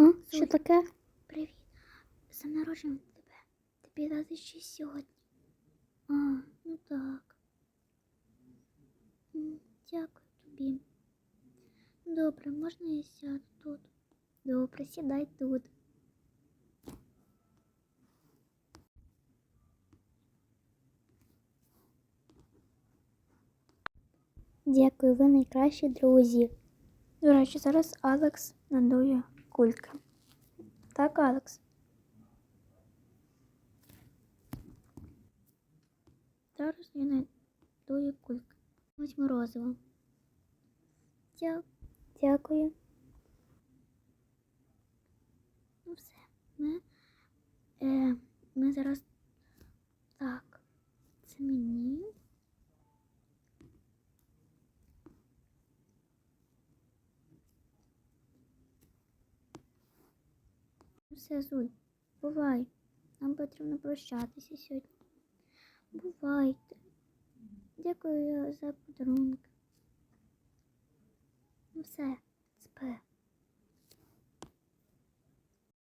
А, що таке? Привіт. За народження тебе. Тобі 26 сьогодні. А, ну так. Дякую тобі. Добре, можна я сяду тут? Добре, сідай тут. Дякую, ви найкращі друзі. До речі, зараз Алекс надує кульки. Так, Алекс? Зараз я найду кульки. Ось морозиво. Дя... Дякую. Ну все. Ми, е, ми зараз. Так. Це мені. Ну Все, Зуль, бувай. Нам потрібно прощатися сьогодні. Бувайте. Дякую за подарунки. Ну все, спи.